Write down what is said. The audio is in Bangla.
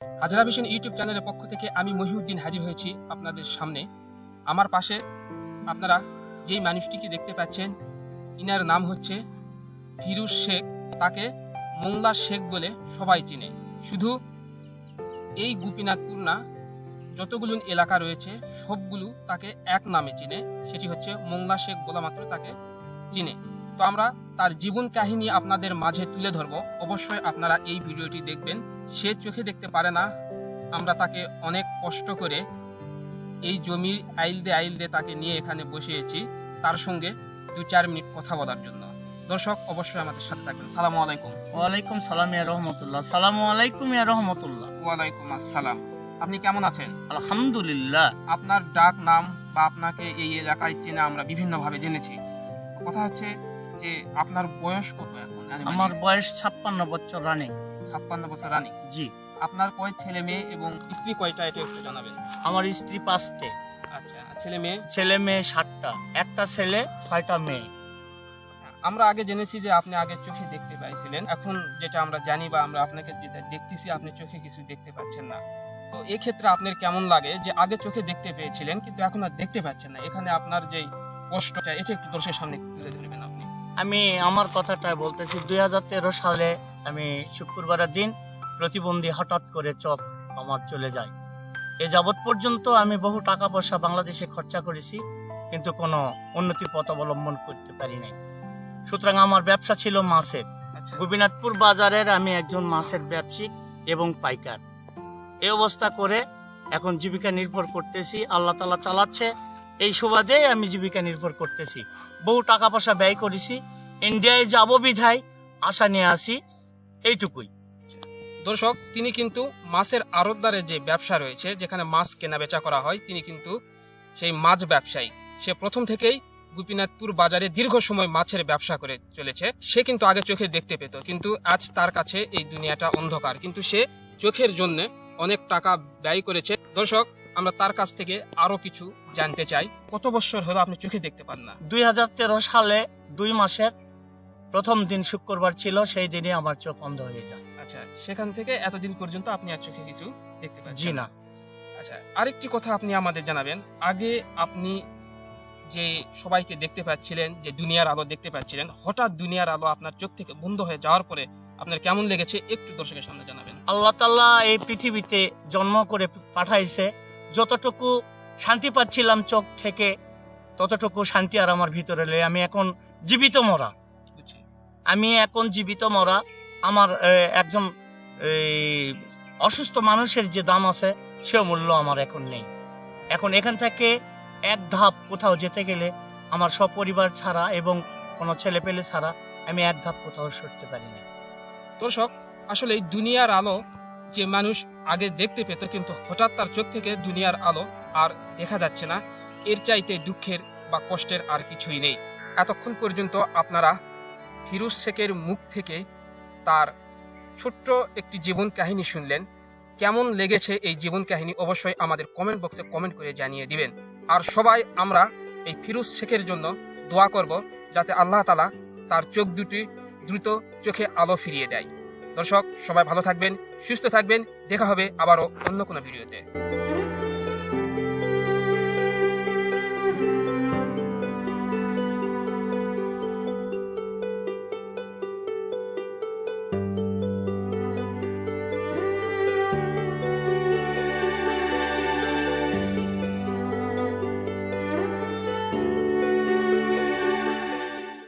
হাজরা ভিশন ইউটিউব চ্যানেলের পক্ষ থেকে আমি মহিউদ্দিন হাজির হয়েছি আপনাদের সামনে। আমার পাশে আপনারা যেই মানুষটিকে দেখতে পাচ্ছেন, ইনার নাম হচ্ছে ফিরুজ শেখ। তাকে মোংলা শেখ বলে সবাই চিনে। শুধু এই গোপীনাথপুর না, যতগুলো এলাকা রয়েছে, সবগুলো তাকে এক নামে চিনে। সেটি হচ্ছে মোংলা শেখ বলা মাত্র তাকে চিনে। তো আমরা তার জীবন কাহিনী আপনাদের মাঝে তুলে ধরব। অবশ্যই আপনারা এই ভিডিওটি দেখবেন। সে চোখে দেখতে পারে না। আমরা তাকে অনেক কষ্ট করে এই জমির আইল দে আইল দে তাকে নিয়ে এখানে বসিয়েছি। তার সঙ্গে দু চার মিনিট কথা বলার জন্য। দর্শক অবশ্যই আমাদের সাথে থাকবেন। সালাম আলাইকুম। ওয়ালাইকুম সালাম ইয়া রহমতুল্লাহ। সালামু আলাইকুম ইয়া রহমতুল্লাহ। ওয়ালাইকুম আসসালাম। আপনি কেমন আছেন? আলহামদুলিল্লাহ। আপনার ডাক নাম বা আপনাকে এই এলাকায় চেনা আমরা বিভিন্নভাবে জেনেছি। কথা হচ্ছে যে আপনার বয়স কত এখন? আমার বয়স ছাপ্পান্ন বছর রানিং ছাপ্পান্ন বছর রানী। জি। আপনার কয় ছেলে মেয়ে এবং স্ত্রী কয়টা এটা একটু জানাবেন? আমার স্ত্রী পাঁচটে। আচ্ছা ছেলে মেয়ে? ছেলে মেয়ে সাতটা। একটা ছেলে ছয়টা মেয়ে। আমরা আগে জেনেছি যে আপনি আগে চোখে দেখতে পাইছিলেন। এখন যেটা আমরা জানি বা আমরা আপনাকে যেটা দেখতেছি আপনি চোখে কিছু দেখতে পাচ্ছেন না। তো এই ক্ষেত্রে আপনার কেমন লাগে যে আগে চোখে দেখতে পেয়েছিলেন কিন্তু এখন আর দেখতে পাচ্ছেন না? এখানে আপনার যে কষ্টটা এটা একটু দর্শকের সামনে তুলে ধরবেন আপনি। আমি আমার কথাটা বলতেছি দুই হাজার তেরো সালে আমি শুক্রবারের দিন প্রতিবন্ধী হঠাৎ করে চোখ আমার চলে যায়। এ যাবৎ পর্যন্ত আমি বহু টাকা পয়সা বাংলাদেশে খরচা করেছি কিন্তু কোনো উন্নতি পথ অবলম্বন করতে পারি নাই। সুতরাং আমার ব্যবসা ছিল মাছের। আচ্ছা। গোপীনাথপুর বাজারের আমি একজন মাছের ব্যবসায়িক এবং পাইকার। এই অবস্থা করে এখন জীবিকা নির্ভর করতেছি আল্লাহ তালা চালাচ্ছে। এই সুবাদে আমি জীবিকা নির্ভর করতেছি। বহু টাকা পয়সা ব্যয় করেছি। ইন্ডিয়ায় যাব বিধায় আশা নিয়ে আসি। এইটুকুই। দর্শক, তিনি কিন্তু মাছের আড়তদারের যে ব্যবসা রয়েছে, যেখানে মাছ কেনা বেচা করা হয়, তিনি কিন্তু সেই মাছ ব্যবসায়ী। সে প্রথম থেকেই গোপীনাথপুর বাজারে দীর্ঘ সময় মাছের ব্যবসা করে চলেছে। সে কিন্তু আগে চোখে দেখতে পেত, কিন্তু আজ তার কাছে এই দুনিয়াটা অন্ধকার। কিন্তু সে চোখের জন্য অনেক টাকা ব্যয় করেছে। দর্শক, আমরা তার কাছ থেকে আরও কিছু জানতে চাই। কত বছর হলো আপনি চোখে দেখতে পান না? দুই হাজার তেরো সালে দুই মাসের প্রথম দিন শুক্রবার ছিল সেই দিনে আমার চোখ অন্ধ হয়ে যায়। আচ্ছা সেখান থেকে এতদিন পর্যন্ত আপনি আর চোখে কিছু দেখতে পাচ্ছেন জি না। আচ্ছা আরেকটি কথা আপনি আমাদের জানাবেন। আগে আপনি যে সবাইকে দেখতে পাচ্ছিলেন যে দুনিয়ার আলো দেখতে পাচ্ছিলেন হঠাৎ দুনিয়ার আলো আপনার চোখ থেকে বন্ধ হয়ে যাওয়ার পরে আপনার কেমন লেগেছে একটু দর্শকের সামনে জানাবেন। আল্লাহ তাল্লাহ এই পৃথিবীতে জন্ম করে পাঠাইছে। যতটুকু শান্তি পাচ্ছিলাম চোখ থেকে ততটুকু শান্তি আর আমার ভিতরে আমি এখন জীবিত মরা। আমি এখন জীবিত মরা, আমার একজন অসুস্থ মানুষের যে দাম আছে সে মূল্য আমার এখন নেই। এখন এখান থেকে এক ধাপ কোথাও যেতে গেলে আমার সপরিবার ছাড়া এবং কোনো ছেলে পেলে ছাড়া আমি এক ধাপ কোথাও সরতে পারি না। দর্শক, আসলে এই দুনিয়ার আলো যে মানুষ আগে দেখতে পেত, কিন্তু হঠাৎ তার চোখ থেকে দুনিয়ার আলো আর দেখা যাচ্ছে না, এর চাইতে দুঃখের বা কষ্টের আর কিছুই নেই। এতক্ষণ পর্যন্ত আপনারা ফিরোজ শেখের মুখ থেকে তার ছোট্ট একটি জীবন কাহিনী শুনলেন। কেমন লেগেছে এই জীবন কাহিনী অবশ্যই আমাদের কমেন্ট বক্সে কমেন্ট করে জানিয়ে দিবেন। আর সবাই আমরা এই ফিরোজ শেখের জন্য দোয়া করব যাতে আল্লাহ তালা তার চোখ দুটি দ্রুত চোখে আলো ফিরিয়ে দেয়। দর্শক, সবাই ভালো থাকবেন, সুস্থ থাকবেন। দেখা হবে আবারও অন্য কোনো ভিডিওতে।